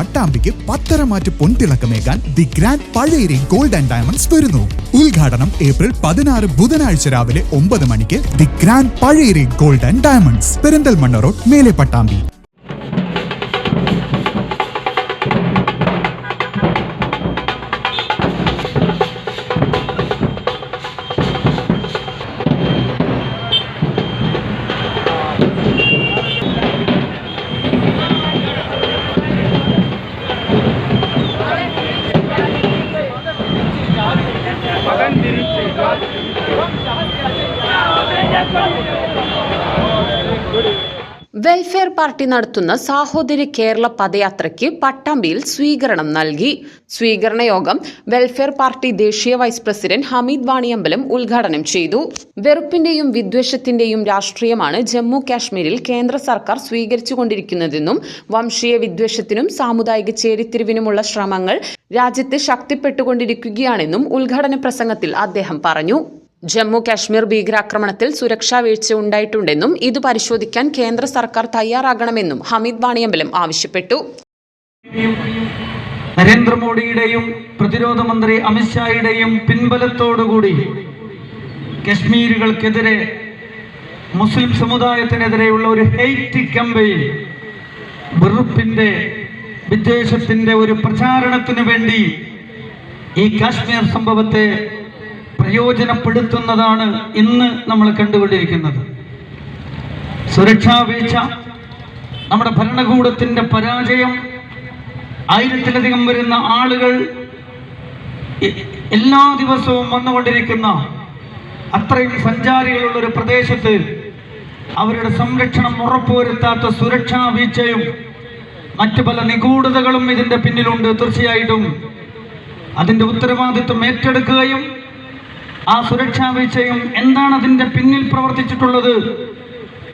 പട്ടാമ്പിക്ക് പത്തരമാറ്റ് പൊൻതിളക്കമേകാൻ the grand Pazhayari gold and diamonds വരുന്നു. ഉദ്ഘാടനം ഏപ്രിൽ പതിനാറ് ബുധനാഴ്ച രാവിലെ ഒമ്പത് മണിക്ക് the grand Pazhayari gold and diamonds Perinthalmanna road മേലെ പട്ടാമ്പി. വെൽഫെയർ പാർട്ടി നടത്തുന്ന സാഹോദര്യ കേരള പദയാത്രയ്ക്ക് പട്ടാമ്പിയിൽ സ്വീകരണം നൽകി. സ്വീകരണ യോഗം വെൽഫെയർ പാർട്ടി ദേശീയ വൈസ് പ്രസിഡന്റ് ഹമീദ് വാണിയമ്പലം ഉദ്ഘാടനം ചെയ്തു. വെറുപ്പിന്റെയും വിദ്വേഷത്തിന്റെയും രാഷ്ട്രീയമാണ് ജമ്മു കാശ്മീരിൽ കേന്ദ്ര സർക്കാർ സ്വീകരിച്ചുകൊണ്ടിരിക്കുന്നതെന്നും വംശീയ വിദ്വേഷത്തിനും സാമുദായിക ചേരിത്തിരിവിനുമുള്ള ശ്രമങ്ങൾ രാജ്യത്തെ ശക്തിപ്പെട്ടുകൊണ്ടിരിക്കുകയാണെന്നും ഉദ്ഘാടന പ്രസംഗത്തിൽ അദ്ദേഹം പറഞ്ഞു. ജമ്മു കാശ്മീർ ഭീകരാക്രമണത്തിൽ സുരക്ഷാ വീഴ്ച ഉണ്ടായിട്ടുണ്ടെന്നും ഇത് പരിശോധിക്കാൻ കേന്ദ്ര സർക്കാർ തയ്യാറാകണമെന്നും ഹമീദ് വാണിയമ്പലം ആവശ്യപ്പെട്ടു. നരേന്ദ്രമോദിയുടെയും പ്രതിരോധ മന്ത്രി അമിത്ഷായുടെയും പിൻബലത്തോടുകൂടി കശ്മീരുകൾക്കെതിരെ മുസ്ലിം സമുദായത്തിനെതിരെയുള്ള ഒരു ഹെയ്റ്റ് കമ്പയിൽ വെറുപ്പിന്റെ വിദ്വേഷത്തിന്റെ ഒരു പ്രചാരണത്തിന് വേണ്ടി ഈ കാശ്മീർ സംഭവത്തെ പ്രയോജനപ്പെടുത്തുന്നതാണ് ഇന്ന് നമ്മൾ കണ്ടുകൊണ്ടിരിക്കുന്നത്. സുരക്ഷാ വീഴ്ച നമ്മുടെ ഭരണകൂടത്തിന്റെ പരാജയം ആയിരത്തിലധികം വരുന്ന ആളുകൾ എല്ലാ ദിവസവും വന്നുകൊണ്ടിരിക്കുന്ന അത്രയും സഞ്ചാരികളുള്ള ഒരു പ്രദേശത്ത് അവരുടെ സംരക്ഷണം ഉറപ്പുവരുത്താത്ത സുരക്ഷാ വീഴ്ചയും മറ്റു പല നിഗൂഢതകളും ഇതിന്റെ പിന്നിലുണ്ട്. തീർച്ചയായിട്ടും അതിന്റെ ഉത്തരവാദിത്വം ഏറ്റെടുക്കുകയും ആ സുരക്ഷാ വീഴ്ചയും എന്താണ് അതിന്റെ പിന്നിൽ പ്രവർത്തിച്ചിട്ടുള്ളത്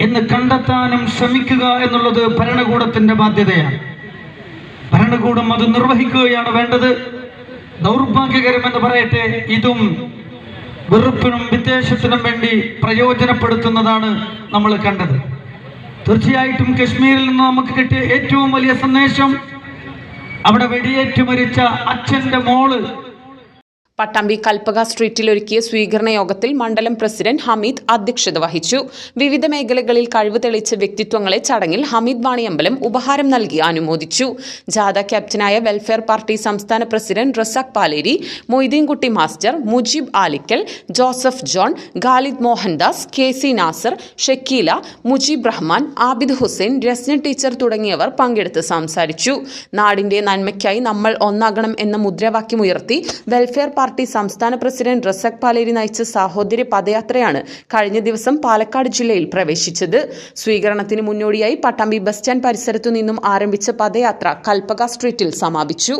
എന്ന് കണ്ടെത്താനും ശ്രമിക്കുക എന്നുള്ളത് ഭരണകൂടത്തിന്റെ ബാധ്യതയാണ്. ഭരണകൂടം അത് നിർവഹിക്കുകയാണ് വേണ്ടത്. ദൗർഭാഗ്യകരമെന്ന് പറയട്ടെ ഇതും വെറുപ്പിനും വിദ്വേഷത്തിനും വേണ്ടി പ്രയോജനപ്പെടുത്തുന്നതാണ് നമ്മൾ കണ്ടത്. തീർച്ചയായിട്ടും കശ്മീരിൽ നിന്ന് നമുക്ക് കിട്ടിയ ഏറ്റവും വലിയ സന്ദേശം അവിടെ വെടിയേറ്റ് മരിച്ച അച്ഛന്റെ മോൾ പട്ടാമ്പി കൽപ്പക സ്ട്രീറ്റിൽ ഒരുക്കിയ സ്വീകരണ യോഗത്തിൽ മണ്ഡലം പ്രസിഡന്റ് ഹമീദ് അധ്യക്ഷത വഹിച്ചു. വിവിധ മേഖലകളിൽ കഴിവ് തെളിയിച്ച വ്യക്തിത്വങ്ങളെ ചടങ്ങിൽ ഹമീദ് വാണിയമ്പലം ഉപഹാരം നൽകി അനുമോദിച്ചു. ജാഥ ക്യാപ്റ്റനായ വെൽഫെയർ പാർട്ടി സംസ്ഥാന president Razak Paleri Moideenkutty master Mujeeb Alikkal Joseph John Khalid Mohandas K C Nasar Shakeela Mujeeb Rahman Abid Hussain Rasna teacher തുടങ്ങിയവർ പങ്കെടുത്ത് സംസാരിച്ചു. നാടിന്റെ നന്മയ്ക്കായി നമ്മൾ ഒന്നാകണം എന്ന മുദ്രാവാക്യം ഉയർത്തി വെൽഫെയർ പാർട്ടി സംസ്ഥാന പ്രസിഡന്റ് റസക് പാലേരി നയിച്ച സാഹോദര്യ പദയാത്രയാണ് കഴിഞ്ഞ ദിവസം പാലക്കാട് ജില്ലയിൽ പ്രവേശിച്ചത്. സ്വീകരണത്തിന് മുന്നോടിയായി പട്ടാമ്പി ബസ് സ്റ്റാൻഡ് പരിസരത്തു നിന്നും ആരംഭിച്ച പദയാത്ര കൽപ്പക സ്ട്രീറ്റിൽ സമാപിച്ചു.